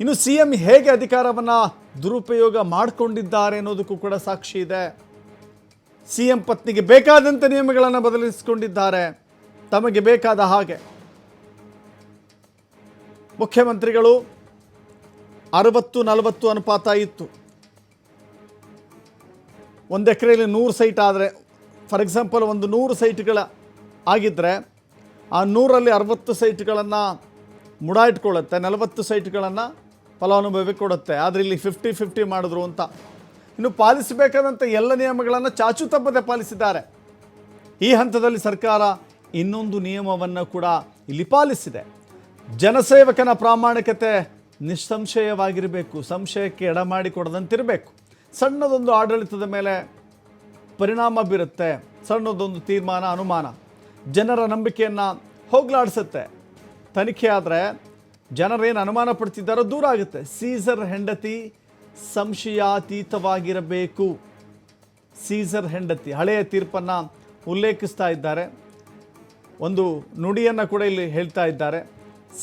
ಇನ್ನು C M ಹೇಗೆ ಅಧಿಕಾರವನ್ನು ದುರುಪಯೋಗ ಮಾಡಿಕೊಂಡಿದ್ದಾರೆ ಅನ್ನೋದಕ್ಕೂ ಕೂಡ ಸಾಕ್ಷಿ ಇದೆ. ಸಿ ಎಂ ಪತ್ನಿಗೆ ಬೇಕಾದಂಥ ನಿಯಮಗಳನ್ನು ಬದಲಿಸಿಕೊಂಡಿದ್ದಾರೆ. ತಮಗೆ ಬೇಕಾದ ಹಾಗೆ. ಮುಖ್ಯಮಂತ್ರಿಗಳು ಅರವತ್ತು, ನಲವತ್ತು ಅನುಪಾತ ಇತ್ತು. ಒಂದು ಎಕರೆಯಲ್ಲಿ ನೂರು ಸೈಟ್ ಆದರೆ, ಫಾರ್ ಎಕ್ಸಾಂಪಲ್ ಒಂದು ನೂರು ಸೈಟ್ಗಳ ಆಗಿದ್ದರೆ ಆ ನೂರಲ್ಲಿ ಅರವತ್ತು ಸೈಟ್ಗಳನ್ನು ಮುಡ ಇಟ್ಕೊಳ್ಳುತ್ತೆ ನಲವತ್ತು ಸೈಟ್ಗಳನ್ನು ಫಲಾನುಭವಿ ಕೊಡುತ್ತೆ. ಆದರೆ ಇಲ್ಲಿ ಫಿಫ್ಟಿ ಫಿಫ್ಟಿ ಮಾಡಿದ್ರು ಅಂತ. ಇನ್ನು ಪಾಲಿಸಬೇಕಾದಂಥ ಎಲ್ಲ ನಿಯಮಗಳನ್ನು ಚಾಚು ತಪ್ಪದೆ ಪಾಲಿಸಿದ್ದಾರೆ. ಈ ಹಂತದಲ್ಲಿ ಸರ್ಕಾರ ಇನ್ನೊಂದು ನಿಯಮವನ್ನು ಕೂಡ ಇಲ್ಲಿ ಪಾಲಿಸಿದೆ. ಜನಸೇವಕನ ಪ್ರಾಮಾಣಿಕತೆ ನಿಸ್ಸಂಶಯವಾಗಿರಬೇಕು. ಸಂಶಯಕ್ಕೆ ಎಡ ಮಾಡಿಕೊಡದಂತಿರಬೇಕು ಸಣ್ಣದೊಂದು ಆಡಳಿತದ ಮೇಲೆ ಪರಿಣಾಮ ಬೀರುತ್ತೆ. ಸಣ್ಣದೊಂದು ತೀರ್ಮಾನ, ಅನುಮಾನ. ಜನರ ನಂಬಿಕೆಯನ್ನು ಹೋಗ್ಲಾಡಿಸುತ್ತೆ. ತನಿಖೆ ಆದರೆ ಜನರೇನು ಅನುಮಾನ ಪಡ್ತಿದ್ದಾರೋ ದೂರ ಆಗುತ್ತೆ. ಸೀಸರ್ ಹೆಂಡತಿ ಸಂಶಯಾತೀತವಾಗಿರಬೇಕು. ಸೀಸರ್ ಹೆಂಡತಿ, ಹಳೆಯ ತೀರ್ಪನ್ನು ಉಲ್ಲೇಖಿಸ್ತಾ ಇದ್ದಾರೆ. ಒಂದು ನುಡಿಯನ್ನು ಕೂಡ ಇಲ್ಲಿ ಹೇಳ್ತಾ ಇದ್ದಾರೆ.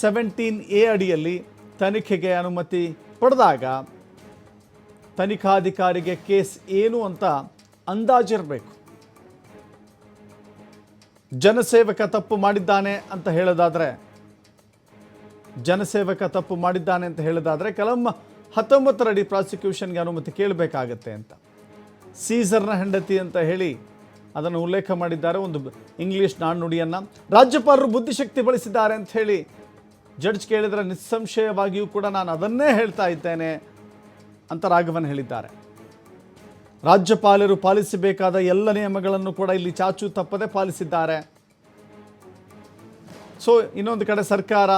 ಸೆವೆಂಟೀನ್ ಎ ಅಡಿಯಲ್ಲಿ ತನಿಖೆಗೆ ಅನುಮತಿ ಪಡೆದಾಗ ತನಿಖಾಧಿಕಾರಿಗೆ ಕೇಸ್ ಏನು ಅಂತ ಅಂದಾಜಿರಬೇಕು. ಜನಸೇವಕ ತಪ್ಪು ಮಾಡಿದ್ದಾನೆ ಅಂತ ಹೇಳೋದಾದರೆ ಜನಸೇವಕ ತಪ್ಪು ಮಾಡಿದ್ದಾನೆ ಅಂತ ಹೇಳೋದಾದರೆ ಕಲಂ ಹತ್ತೊಂಬತ್ತರಡಿ ಪ್ರಾಸಿಕ್ಯೂಷನ್ಗೆ ಅನುಮತಿ ಕೇಳಬೇಕಾಗತ್ತೆ ಅಂತ. ಸೀಸರ್ನ ಹೆಂಡತಿ ಅಂತ ಹೇಳಿ ಅದನ್ನು ಉಲ್ಲೇಖ ಮಾಡಿದ್ದಾರೆ ಒಂದು ಇಂಗ್ಲೀಷ್ ನಾಣ್ಣುಡಿಯನ್ನು. ರಾಜ್ಯಪಾಲರು ಬುದ್ಧಿಶಕ್ತಿ ಬಳಸಿದ್ದಾರೆ ಅಂತ ಹೇಳಿ ಜಡ್ಜ್ ಕೇಳಿದರೆ ನಿಸ್ಸಂಶಯವಾಗಿಯೂ ಕೂಡ ನಾನು ಅದನ್ನೇ ಹೇಳ್ತಾ ಇದ್ದೇನೆ ಅಂತ ರಾಘವನ್ ಹೇಳಿದ್ದಾರೆ. ರಾಜ್ಯಪಾಲರು ಪಾಲಿಸಬೇಕಾದ ಎಲ್ಲ ನಿಯಮಗಳನ್ನು ಕೂಡ ಇಲ್ಲಿ ಚಾಚು ತಪ್ಪದೆ ಪಾಲಿಸಿದ್ದಾರೆ. ಸೊ ಇನ್ನೊಂದು ಕಡೆ ಸರ್ಕಾರ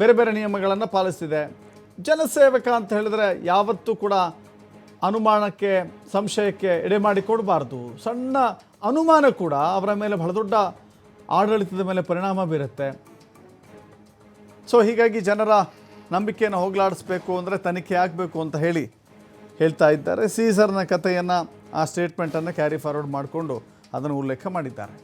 ಬೇರೆ ಬೇರೆ ನಿಯಮಗಳನ್ನು ಪಾಲಿಸ್ತಿದೆ. ಜನಸೇವಕ ಅಂತ ಹೇಳಿದ್ರೆ ಯಾವತ್ತೂ ಕೂಡ ಅನುಮಾನಕ್ಕೆ, ಸಂಶಯಕ್ಕೆ ಎಡೆ ಮಾಡಿಕೊಡಬಾರ್ದು ಸಣ್ಣ ಅನುಮಾನ ಕೂಡ ಅವರ ಮೇಲೆ ಬಹಳ ದೊಡ್ಡ ಆಡಳಿತದ ಮೇಲೆ ಪರಿಣಾಮ ಬೀರುತ್ತೆ. ಸೊ ಹೀಗಾಗಿ ಜನರ ನಂಬಿಕೆಯನ್ನು ಹೋಗಲಾಡಿಸ್ಬೇಕು ಅಂದರೆ ತನಿಖೆ ಆಗಬೇಕು ಅಂತ ಹೇಳಿ ಹೇಳ್ತಾ ಇದ್ದಾರೆ. ಸೀಸರ್ನ ಕಥೆಯನ್ನು, ಆ ಸ್ಟೇಟ್ಮೆಂಟನ್ನು ಕ್ಯಾರಿ ಫಾರ್ವರ್ಡ್ ಮಾಡಿಕೊಂಡು ಅದನ್ನು ಉಲ್ಲೇಖ ಮಾಡಿದ್ದಾರೆ.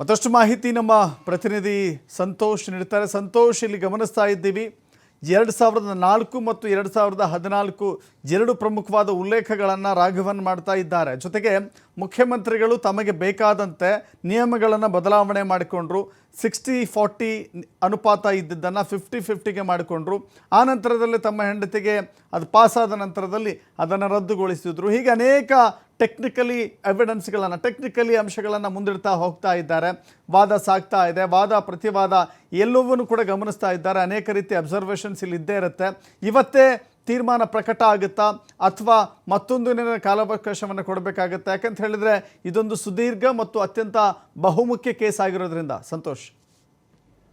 ಮತ್ತಷ್ಟು ಮಾಹಿತಿ ನಮ್ಮ ಪ್ರತಿನಿಧಿ ಸಂತೋಷ್ ನೀಡ್ತಾರೆ ಸಂತೋಷ್, ಇಲ್ಲಿ ಗಮನಿಸ್ತಾ ಇದ್ದೀವಿ. ಎರಡು ಸಾವಿರದ ನಾಲ್ಕು ಮತ್ತು ಎರಡು ಸಾವಿರದ ಹದಿನಾಲ್ಕು ಎರಡು ಪ್ರಮುಖವಾದ ಉಲ್ಲೇಖಗಳನ್ನು ರಾಘವನ್ ಮಾಡ್ತಾ ಇದ್ದಾರೆ. ಜೊತೆಗೆ ಮುಖ್ಯಮಂತ್ರಿಗಳು ತಮಗೆ ಬೇಕಾದಂತೆ ನಿಯಮಗಳನ್ನು ಬದಲಾವಣೆ ಮಾಡಿಕೊಂಡ್ರು ಸಿಕ್ಸ್ಟಿ ಫಾರ್ಟಿ ಅನುಪಾತ ಇದ್ದಿದ್ದನ್ನು ಫಿಫ್ಟಿ ಫಿಫ್ಟಿಗೆ ಮಾಡಿಕೊಂಡ್ರು. ಆ ನಂತರದಲ್ಲಿ ತಮ್ಮ ಹೆಂಡತಿಗೆ ಅದು ಪಾಸಾದ ನಂತರದಲ್ಲಿ ಅದನ್ನು ರದ್ದುಗೊಳಿಸಿದ್ರು. ಹೀಗೆ ಅನೇಕ ಟೆಕ್ನಿಕಲಿ ಎವಿಡೆನ್ಸ್ಗಳನ್ನು ಟೆಕ್ನಿಕಲಿ ಅಂಶಗಳನ್ನು ಮುಂದಿಡ್ತಾ ಹೋಗ್ತಾ ಇದ್ದಾರೆ. ವಾದ ಸಾಗ್ತಾ ಇದೆ. ವಾದ, ಪ್ರತಿವಾದ ಎಲ್ಲವನ್ನೂ ಕೂಡ ಗಮನಿಸ್ತಾ ಇದ್ದಾರೆ. ಅನೇಕ ರೀತಿ ಅಬ್ಸರ್ವೇಷನ್ಸ್ ಇಲ್ಲಿ ಇದ್ದೇ ಇರುತ್ತೆ. ಇವತ್ತೇ ತೀರ್ಮಾನ ಪ್ರಕಟ ಆಗುತ್ತಾ ಅಥವಾ ಮತ್ತೊಂದು ದಿನ ಕಾಲಾವಕಾಶವನ್ನು ಕೊಡಬೇಕಾಗುತ್ತೆ? ಯಾಕಂತ ಹೇಳಿದರೆ ಇದೊಂದು ಸುದೀರ್ಘ ಮತ್ತು ಅತ್ಯಂತ ಬಹುಮುಖ್ಯ ಕೇಸ್ ಆಗಿರೋದ್ರಿಂದ. ಸಂತೋಷ್.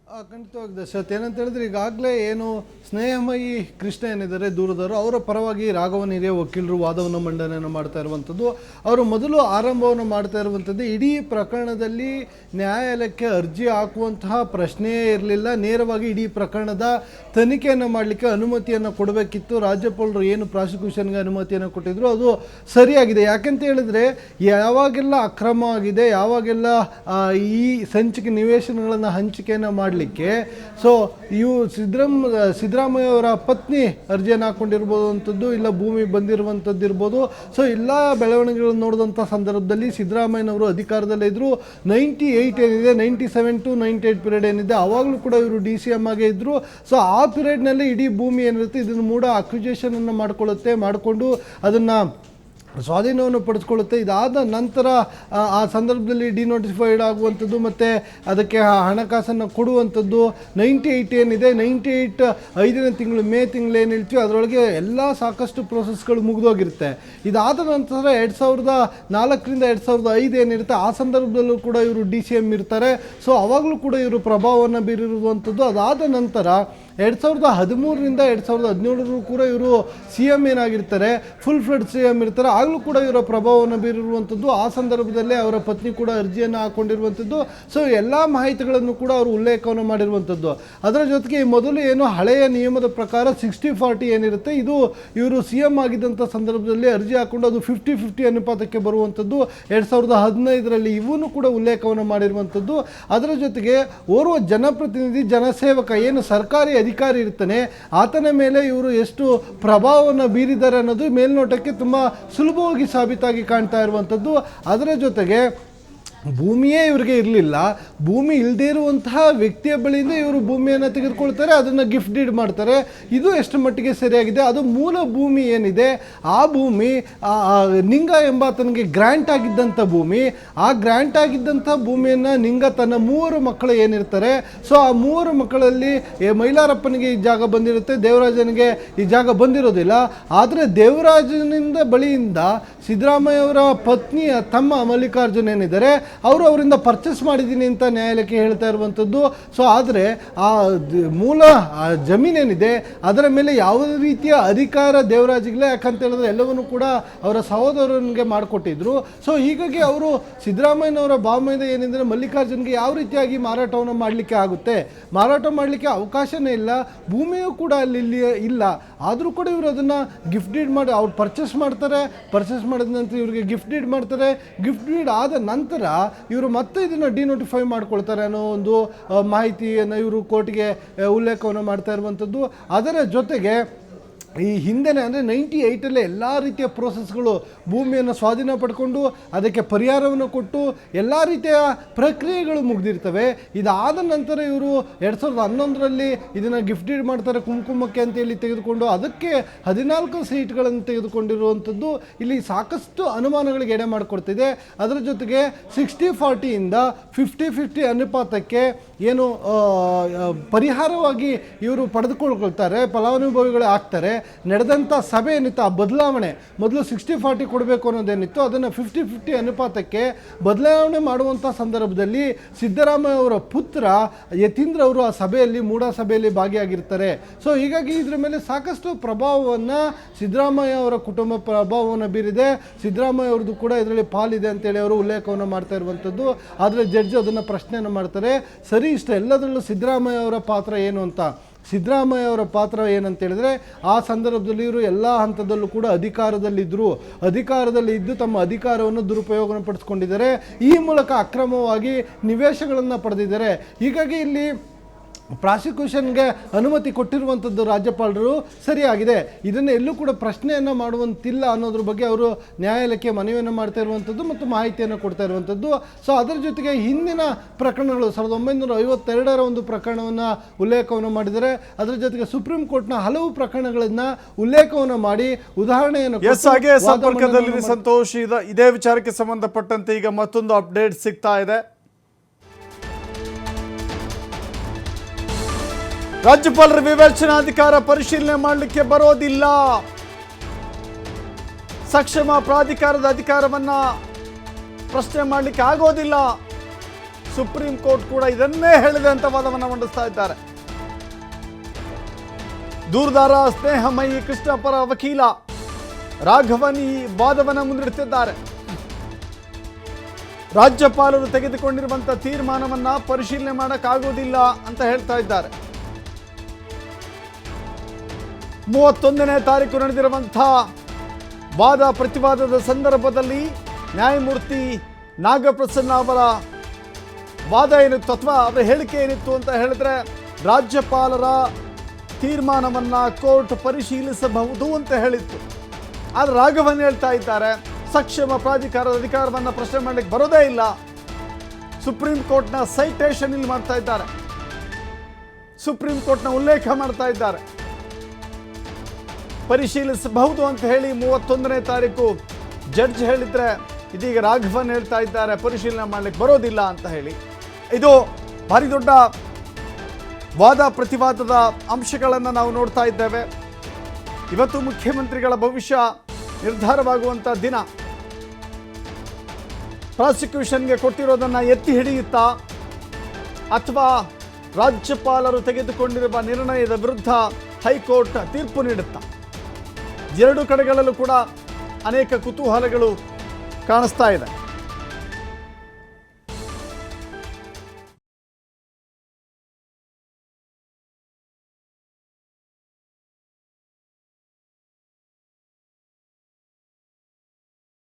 ಖಂಡಿತವಾಗಿ ದಶರಥ್, ಏನಂತ ಹೇಳಿದ್ರೆ ಈಗಾಗಲೇ ಏನು ಸ್ನೇಹಮಯಿ ಕೃಷ್ಣ ಏನಿದ್ದಾರೆ, ದೂರದವರು, ಅವರ ಪರವಾಗಿ ರಾಘವನ್ ಹಿರಿಯ ವಕೀಲರು ವಾದವನ್ನು ಮಂಡನೆಯನ್ನು ಮಾಡ್ತಾ ಇರುವಂಥದ್ದು. ಅವರು ಮೊದಲು ಆರಂಭವನ್ನು ಮಾಡ್ತಾ ಇರುವಂಥದ್ದು ಇಡೀ ಪ್ರಕರಣದಲ್ಲಿ ನ್ಯಾಯಾಲಯಕ್ಕೆ ಅರ್ಜಿ ಹಾಕುವಂತಹ ಪ್ರಶ್ನೆಯೇ ಇರಲಿಲ್ಲ. ನೇರವಾಗಿ ಇಡೀ ಪ್ರಕರಣದ ತನಿಖೆಯನ್ನು ಮಾಡಲಿಕ್ಕೆ ಅನುಮತಿಯನ್ನು ಕೊಡಬೇಕಿತ್ತು. ರಾಜ್ಯಪಾಲರು ಏನು ಪ್ರಾಸಿಕ್ಯೂಷನ್ಗೆ ಅನುಮತಿಯನ್ನು ಕೊಟ್ಟಿದ್ರು, ಅದು ಸರಿಯಾಗಿದೆ. ಯಾಕೆಂತ ಹೇಳಿದ್ರೆ, ಯಾವಾಗೆಲ್ಲ ಅಕ್ರಮ ಆಗಿದೆ, ಯಾವಾಗೆಲ್ಲ ಈ ಸಂಚಿಕೆ, ನಿವೇಶನಗಳನ್ನು ಹಂಚಿಕೆಯನ್ನು ಮಾಡಲಿಕ್ಕೆ. ಸೊ ಇವು ಸಿದ್ದರಾಮ ಸಿದ್ದರಾಮಯ್ಯ ಅವರ ಪತ್ನಿ ಅರ್ಜಿಯನ್ನು ಹಾಕ್ಕೊಂಡಿರ್ಬೋದು ಅಂಥದ್ದು ಇಲ್ಲ ಭೂಮಿ ಬಂದಿರುವಂಥದ್ದು ಇರ್ಬೋದು. ಸೊ ಎಲ್ಲ ಬೆಳವಣಿಗೆಗಳನ್ನು ನೋಡಿದಂಥ ಸಂದರ್ಭದಲ್ಲಿ ಸಿದ್ದರಾಮಯ್ಯನವರು ಅಧಿಕಾರದಲ್ಲೇ ಇದ್ದರು ನೈಂಟಿ ಏಯ್ಟ್ ಏನಿದೆ, ninety seven to ninety eight period ಏನಿದೆ ಆವಾಗಲೂ ಕೂಡ ಇವರು ಡಿ ಸಿ ಎಂ ಆಗೇ ಇದ್ದರು ಸೊ ಆ ಪೀರಿಯಡ್ನಲ್ಲಿ ಇಡೀ ಭೂಮಿ ಏನಿರುತ್ತೆ, ಇದನ್ನು ಮೂಡ ಅಕ್ಯುಜೇಷನನ್ನು ಮಾಡಿಕೊಳ್ಳುತ್ತೆ, ಮಾಡಿಕೊಂಡು ಅದನ್ನು ಸ್ವಾಧೀನವನ್ನು ಪಡೆದುಕೊಳ್ಳುತ್ತೆ. ಇದಾದ ನಂತರ ಆ, ಸಂದರ್ಭದಲ್ಲಿ ಡಿನೋಟಿಫೈಡ್ ಆಗುವಂಥದ್ದು ಮತ್ತು ಅದಕ್ಕೆ ಹಣಕಾಸನ್ನು ಕೊಡುವಂಥದ್ದು ನೈಂಟಿ ಏಯ್ಟ್ ಏನಿದೆ. ನೈಂಟಿ ಏಯ್ಟ್ ಐದನೇ ತಿಂಗಳು ಮೇ ತಿಂಗಳು ಏನು ಹೇಳ್ತೀವಿ ಅದರೊಳಗೆ ಎಲ್ಲ ಸಾಕಷ್ಟು ಪ್ರೋಸೆಸ್ಗಳು ಮುಗಿದೋಗಿರುತ್ತೆ. ಇದಾದ ನಂತರ ಎರಡು ಸಾವಿರದ ನಾಲ್ಕರಿಂದ ಎರಡು ಸಾವಿರದ ಐದು ಏನಿರುತ್ತೆ ಆ ಸಂದರ್ಭದಲ್ಲೂ ಕೂಡ ಇವರು ಡಿ ಸಿ ಎಂ ಇರ್ತಾರೆ. ಸೊ ಅವಾಗಲೂ ಕೂಡ ಇವರು ಪ್ರಭಾವವನ್ನು ಬೀರಿರುವಂಥದ್ದು. ಅದಾದ ನಂತರ ಎರಡು ಸಾವಿರದ ಹದಿಮೂರರಿಂದ ಎರಡು ಸಾವಿರದ ಹದಿನೇಳರೂ ಕೂಡ ಇವರು ಸಿ ಎಂ ಏನಾಗಿರ್ತಾರೆ ಫುಲ್ ಫ್ಲಡ್ ಸಿ ಎಂ ಇರ್ತಾರೆ. ಈಗಾಗಲೂ ಕೂಡ ಇವರ ಪ್ರಭಾವವನ್ನು ಬೀರಿರುವಂಥದ್ದು. ಆ ಸಂದರ್ಭದಲ್ಲೇ ಅವರ ಪತ್ನಿ ಕೂಡ ಅರ್ಜಿಯನ್ನು ಹಾಕೊಂಡಿರುವಂಥದ್ದು. ಸೊ ಎಲ್ಲ ಮಾಹಿತಿಗಳನ್ನು ಕೂಡ ಅವರು ಉಲ್ಲೇಖವನ್ನು ಮಾಡಿರುವಂಥದ್ದು. ಅದರ ಜೊತೆಗೆ ಮೊದಲು ಏನು ಹಳೆಯ ನಿಯಮದ ಪ್ರಕಾರ ಸಿಕ್ಸ್ಟಿ ಫಾರ್ಟಿ ಏನಿರುತ್ತೆ, ಇದು ಇವರು ಸಿ ಎಂ ಆಗಿದ್ದಂಥ ಸಂದರ್ಭದಲ್ಲಿ ಅರ್ಜಿ ಹಾಕೊಂಡು ಅದು ಫಿಫ್ಟಿ ಫಿಫ್ಟಿ ಅನುಪಾತಕ್ಕೆ ಬರುವಂಥದ್ದು. ಎರಡು ಸಾವಿರದ ಹದಿನೈದರಲ್ಲಿ ಇವನು ಕೂಡ ಉಲ್ಲೇಖವನ್ನು ಮಾಡಿರುವಂಥದ್ದು. ಅದರ ಜೊತೆಗೆ ಓರ್ವ ಜನಪ್ರತಿನಿಧಿ, ಜನಸೇವಕ, ಏನು ಸರ್ಕಾರಿ ಅಧಿಕಾರಿ ಇರ್ತಾನೆ, ಆತನ ಮೇಲೆ ಇವರು ಎಷ್ಟು ಪ್ರಭಾವವನ್ನು ಬೀರಿದ್ದಾರೆ ಅನ್ನೋದು ಮೇಲ್ನೋಟಕ್ಕೆ ತುಂಬ ಸುಲಭವಾಗಿ ಸಾಬೀತಾಗಿ ಕಾಣ್ತಾ ಇರುವಂಥದ್ದು ಅದರ ಜೊತೆಗೆ ಭೂಮಿಯೇ ಇವರಿಗೆ ಇರಲಿಲ್ಲ. ಭೂಮಿ ಇಲ್ಲದೇ ಇರುವಂತಹ ವ್ಯಕ್ತಿಯ ಬಳಿಯಿಂದ ಇವರು ಭೂಮಿಯನ್ನು ತೆಗೆದುಕೊಳ್ತಾರೆ, ಅದನ್ನು ಗಿಫ್ಟ್ ಡೀಡ್ ಮಾಡ್ತಾರೆ. ಇದು ಎಷ್ಟು ಮಟ್ಟಿಗೆ ಸರಿಯಾಗಿದೆ? ಅದು ಮೂಲ ಭೂಮಿ ಏನಿದೆ? ಆ ಭೂಮಿ ನಿಂಗ ಎಂಬಾತನಿಗೆ ಗ್ರ್ಯಾಂಟ್ ಆಗಿದ್ದಂಥ ಭೂಮಿ. ಆ ಗ್ರ್ಯಾಂಟ್ ಆಗಿದ್ದಂಥ ಭೂಮಿಯನ್ನು ನಿಂಗ ತನ್ನ ಮೂವರು ಮಕ್ಕಳು ಏನಿರ್ತಾರೆ? ಸೊ ಆ ಮೂವರು ಮಕ್ಕಳಲ್ಲಿ ಮೈಲಾರಪ್ಪನಿಗೆ ಈ ಜಾಗ ಬಂದಿರುತ್ತೆ. ದೇವರಾಜನಿಗೆ ಈ ಜಾಗ ಬಂದಿರೋದಿಲ್ಲ. ಆದರೆ ದೇವರಾಜನಿಂದ ಬಳಿಯಿಂದ ಸಿದ್ದರಾಮಯ್ಯವರ ಪತ್ನಿಯ ತಮ್ಮ ಮಲ್ಲಿಕಾರ್ಜುನ ಏನಿದ್ದಾರೆ? ಅವರು ಅವರಿಂದ ಪರ್ಚೇಸ್ ಮಾಡಿದ್ದೀನಿ ಅಂತ ನ್ಯಾಯಾಲಯಕ್ಕೆ ಹೇಳ್ತಾ ಇರುವಂಥದ್ದು. ಸೊ ಆದರೆ ಆ ಮೂಲ ಜಮೀನೇನಿದೆ ಅದರ ಮೇಲೆ ಯಾವುದೇ ರೀತಿಯ ಅಧಿಕಾರ ದೇವರಾಜಿಗಳೇ ಯಾಕಂತ ಹೇಳಿದ್ರೆ ಎಲ್ಲವನ್ನೂ ಕೂಡ ಅವರ ಸಹೋದರನಿಗೆ ಮಾಡಿಕೊಟ್ಟಿದ್ರು. ಸೊ ಹೀಗಾಗಿ ಅವರು ಸಿದ್ದರಾಮಯ್ಯನವರ ಭಾವಮೈದ ಏನೆಂದರೆ ಮಲ್ಲಿಕಾರ್ಜುನ್ಗೆ ಯಾವ ರೀತಿಯಾಗಿ ಮಾರಾಟವನ್ನು ಮಾಡಲಿಕ್ಕೆ ಆಗುತ್ತೆ? ಮಾರಾಟ ಮಾಡಲಿಕ್ಕೆ ಅವಕಾಶನೇ ಇಲ್ಲ. ಭೂಮಿಯೂ ಕೂಡ ಅಲ್ಲಿ ಇಲ್ಲಿ ಇಲ್ಲ. ಆದರೂ ಕೂಡ ಇವರು ಅದನ್ನು ಗಿಫ್ಟ್ ಡೀಡ್ ಮಾಡಿ, ಅವ್ರು ಪರ್ಚೇಸ್ ಮಾಡ್ತಾರೆ. ಪರ್ಚೇಸ್ ಮಾಡಿದ ನಂತರ ಇವರಿಗೆ ಗಿಫ್ಟ್ ಡೀಡ್ ಮಾಡ್ತಾರೆ. ಗಿಫ್ಟ್ ಡೀಡ್ ಆದ ನಂತರ ಇವರು ಮತ್ತೆ ಇದನ್ನು ಡಿನೋಟಿಫೈ ಮಾಡ್ಕೊಳ್ತಾರೆ ಅನ್ನೋ ಒಂದು ಮಾಹಿತಿಯನ್ನು ಇವರು ಕೋರ್ಟ್ಗೆ ಉಲ್ಲೇಖವನ್ನು ಮಾಡ್ತಾ ಇರುವಂಥದ್ದು ಅದರ ಜೊತೆಗೆ ಈ ಹಿಂದೆನೇ ಅಂದರೆ ನೈಂಟಿ ಏಯ್ಟಲ್ಲೇ ಎಲ್ಲ ರೀತಿಯ ಪ್ರೋಸೆಸ್ಗಳು ಭೂಮಿಯನ್ನು ಸ್ವಾಧೀನ ಪಡ್ಕೊಂಡು ಅದಕ್ಕೆ ಪರಿಹಾರವನ್ನು ಕೊಟ್ಟು ಎಲ್ಲ ರೀತಿಯ ಪ್ರಕ್ರಿಯೆಗಳು ಮುಗ್ದಿರ್ತವೆ. ಇದಾದ ನಂತರ ಇವರು ಎರಡು ಸಾವಿರದ ಹನ್ನೊಂದರಲ್ಲಿ ಇದನ್ನು ಗಿಫ್ಟ್ ಡೀಡ್ ಮಾಡ್ತಾರೆ ಕುಂಕುಮಕ್ಕೆ ಅಂತೇಳಿ ತೆಗೆದುಕೊಂಡು ಅದಕ್ಕೆ ಹದಿನಾಲ್ಕು ಸೀಟ್ಗಳನ್ನು ತೆಗೆದುಕೊಂಡಿರುವಂಥದ್ದು ಇಲ್ಲಿ ಸಾಕಷ್ಟು ಅನುಮಾನಗಳಿಗೆ ಎಡೆ ಮಾಡಿಕೊಡ್ತಿದೆ. ಅದರ ಜೊತೆಗೆ ಸಿಕ್ಸ್ಟಿ ಫಾರ್ಟಿಯಿಂದ ಫಿಫ್ಟಿ ಫಿಫ್ಟಿ ಅನುಪಾತಕ್ಕೆ ಏನು ಪರಿಹಾರವಾಗಿ ಇವರು ಪಡೆದುಕೊಳ್ಕೊಳ್ತಾರೆ ಫಲಾನುಭವಿಗಳು ಆಗ್ತಾರೆ. ನಡೆದಂಥ ಸಭೆ ಏನಿತ್ತು, ಆ ಬದಲಾವಣೆ ಮೊದಲು ಸಿಕ್ಸ್ಟಿ ಫಾರ್ಟಿ ಕೊಡಬೇಕು ಅನ್ನೋದೇನಿತ್ತು ಅದನ್ನು ಫಿಫ್ಟಿ ಫಿಫ್ಟಿ ಅನುಪಾತಕ್ಕೆ ಬದಲಾವಣೆ ಮಾಡುವಂಥ ಸಂದರ್ಭದಲ್ಲಿ ಸಿದ್ದರಾಮಯ್ಯ ಅವರ ಪುತ್ರ ಯತೀಂದ್ರ ಅವರು ಆ ಸಭೆಯಲ್ಲಿ ಮೂಢ ಸಭೆಯಲ್ಲಿ ಭಾಗಿಯಾಗಿರ್ತಾರೆ. ಸೊ ಹೀಗಾಗಿ ಇದರ ಮೇಲೆ ಸಾಕಷ್ಟು ಪ್ರಭಾವವನ್ನು ಸಿದ್ದರಾಮಯ್ಯ ಅವರ ಕುಟುಂಬ ಪ್ರಭಾವವನ್ನು ಬೀರಿದೆ. ಸಿದ್ದರಾಮಯ್ಯ ಅವ್ರದ್ದು ಕೂಡ ಇದರಲ್ಲಿ ಪಾಲಿದೆ ಅಂತೇಳಿ ಅವರು ಉಲ್ಲೇಖವನ್ನು ಮಾಡ್ತಾ ಇರುವಂಥದ್ದು ಆದರೆ ಜಡ್ಜ್ ಅದನ್ನು ಪ್ರಶ್ನೆಯನ್ನು ಮಾಡ್ತಾರೆ, ಸರಿ ಇಷ್ಟ ಎಲ್ಲದರಲ್ಲೂ ಸಿದ್ದರಾಮಯ್ಯ ಅವರ ಪಾತ್ರ ಏನು ಅಂತ? ಸಿದ್ದರಾಮಯ್ಯ ಅವರ ಪಾತ್ರ ಏನಂತ ಹೇಳಿದ್ರೆ ಆ ಸಂದರ್ಭದಲ್ಲಿ ಇವರು ಎಲ್ಲ ಹಂತದಲ್ಲೂ ಕೂಡ ಅಧಿಕಾರದಲ್ಲಿದ್ದರು ಅಧಿಕಾರದಲ್ಲಿ ಇದ್ದು ತಮ್ಮ ಅಧಿಕಾರವನ್ನು ದುರುಪಯೋಗ ಪಡಿಸ್ಕೊಂಡಿದ್ದಾರೆ. ಈ ಮೂಲಕ ಅಕ್ರಮವಾಗಿ ನಿವೇಶಗಳನ್ನು ಪಡೆದಿದ್ದಾರೆ. ಹೀಗಾಗಿ ಇಲ್ಲಿ ಪ್ರಾಸಿಕ್ಯೂಷನ್ಗೆ ಅನುಮತಿ ಕೊಟ್ಟಿರುವಂಥದ್ದು ರಾಜ್ಯಪಾಲರು ಸರಿಯಾಗಿದೆ. ಇದನ್ನು ಎಲ್ಲೂ ಕೂಡ ಪ್ರಶ್ನೆಯನ್ನು ಮಾಡುವಂತಿಲ್ಲ ಅನ್ನೋದ್ರ ಬಗ್ಗೆ ಅವರು ನ್ಯಾಯಾಲಯಕ್ಕೆ ಮನವಿಯನ್ನು ಮಾಡ್ತಾ ಇರುವಂಥದ್ದು ಮತ್ತು ಮಾಹಿತಿಯನ್ನು ಕೊಡ್ತಾ ಇರುವಂಥದ್ದು ಸೊ ಅದರ ಜೊತೆಗೆ ಹಿಂದಿನ ಪ್ರಕರಣಗಳು ಸಾವಿರದ ಒಂಬೈನೂರ ಐವತ್ತೆರಡರ ಒಂದು ಪ್ರಕರಣವನ್ನು ಉಲ್ಲೇಖವನ್ನು ಮಾಡಿದರೆ ಅದರ ಜೊತೆಗೆ ಸುಪ್ರೀಂ ಕೋರ್ಟ್ನ ಹಲವು ಪ್ರಕರಣಗಳನ್ನು ಉಲ್ಲೇಖವನ್ನು ಮಾಡಿ ಉದಾಹರಣೆಯನ್ನು ಸಂಪರ್ಕದಲ್ಲಿ ಸಂತೋಷ ಸಂತೋಷ್. ಇದ- ಇದೇ ವಿಚಾರಕ್ಕೆ ಸಂಬಂಧಪಟ್ಟಂತೆ ಈಗ ಮತ್ತೊಂದು ಅಪ್ಡೇಟ್ ಸಿಗ್ತಾ ಇದೆ. ರಾಜ್ಯಪಾಲರ ವಿವೇಚನಾಧಿಕಾರ ಪರಿಶೀಲನೆ ಮಾಡಲಿಕ್ಕೆ ಬರೋದಿಲ್ಲ. ಸಕ್ಷಮ ಪ್ರಾಧಿಕಾರದ ಅಧಿಕಾರವನ್ನ ಪ್ರಶ್ನೆ ಮಾಡಲಿಕ್ಕೆ ಆಗೋದಿಲ್ಲ. ಸುಪ್ರೀಂ ಕೋರ್ಟ್ ಕೂಡ ಇದನ್ನೇ ಹೇಳಿದೆ ಅಂತ ವಾದವನ್ನು ಮಂಡಿಸ್ತಾ ಇದ್ದಾರೆ. ದೂರದಾರ ಸ್ನೇಹಮಯಿ ಕೃಷ್ಣಪರ ವಕೀಲ ರಾಘವನ್ ಈ ವಾದವನ್ನು ಮುಂದಿಡುತ್ತಿದ್ದಾರೆ ರಾಜ್ಯಪಾಲರು ತೆಗೆದುಕೊಂಡಿರುವಂತಹ ತೀರ್ಮಾನವನ್ನ ಪರಿಶೀಲನೆ ಮಾಡಕ್ಕಾಗೋದಿಲ್ಲ ಅಂತ ಹೇಳ್ತಾ ಇದ್ದಾರೆ. ಮೂವತ್ತೊಂದನೇ ತಾರೀಕು ನಡೆದಿರುವಂಥ ವಾದ ಪ್ರತಿವಾದದ ಸಂದರ್ಭದಲ್ಲಿ ನ್ಯಾಯಮೂರ್ತಿ ನಾಗಪ್ರಸನ್ನ ಅವರ ವಾದ ಏನಿತ್ತು ಅಥವಾ ಅವರ ಹೇಳಿಕೆ ಏನಿತ್ತು ಅಂತ ಹೇಳಿದ್ರೆ ರಾಜ್ಯಪಾಲರ ತೀರ್ಮಾನವನ್ನು ಕೋರ್ಟ್ ಪರಿಶೀಲಿಸಬಹುದು ಅಂತ ಹೇಳಿತ್ತು. ಆದರೆ ರಾಘವನ್ ಹೇಳ್ತಾ ಇದ್ದಾರೆ, ಸಕ್ಷಮ ಪ್ರಾಧಿಕಾರದ ಅಧಿಕಾರವನ್ನು ಪ್ರಶ್ನೆ ಮಾಡಲಿಕ್ಕೆ ಬರೋದೇ ಇಲ್ಲ. ಸುಪ್ರೀಂ ಕೋರ್ಟ್ನ ಸೈಟೇಷನ್ ಇಲ್ಲಿ ಮಾಡ್ತಾ ಇದ್ದಾರೆ. ಸುಪ್ರೀಂ ಕೋರ್ಟ್ನ ಉಲ್ಲೇಖ ಮಾಡ್ತಾ ಇದ್ದಾರೆ. ಪರಿಶೀಲಿಸಬಹುದು ಅಂತ ಹೇಳಿ ಮೂವತ್ತೊಂದನೇ ತಾರೀಕು ಜಡ್ಜ್ ಹೇಳಿದ್ರೆ ಇದೀಗ ರಾಘವನ್ ಹೇಳ್ತಾ ಇದ್ದಾರೆ, ಪರಿಶೀಲನೆ ಮಾಡಲಿಕ್ಕೆ ಬರೋದಿಲ್ಲ ಅಂತ ಹೇಳಿ. ಇದು ಭಾರಿ ದೊಡ್ಡ ವಾದ ಪ್ರತಿವಾದದ ಅಂಶಗಳನ್ನು ನಾವು ನೋಡ್ತಾ ಇದ್ದೇವೆ. ಇವತ್ತು ಮುಖ್ಯಮಂತ್ರಿಗಳ ಭವಿಷ್ಯ ನಿರ್ಧಾರವಾಗುವಂಥ ದಿನ. ಪ್ರಾಸಿಕ್ಯೂಷನ್ಗೆ ಕೊಟ್ಟಿರೋದನ್ನು ಎತ್ತಿ ಹಿಡಿಯುತ್ತಾ ಅಥವಾ ರಾಜ್ಯಪಾಲರು ತೆಗೆದುಕೊಂಡಿರುವ ನಿರ್ಣಯದ ವಿರುದ್ಧ ಹೈಕೋರ್ಟ್ ತೀರ್ಪು ನೀಡುತ್ತಾ? ಎರಡು ಕಡೆಗಳಲ್ಲೂ ಕೂಡ ಅನೇಕ ಕುತೂಹಲಗಳು ಕಾಣಿಸ್ತಾ ಇದೆ.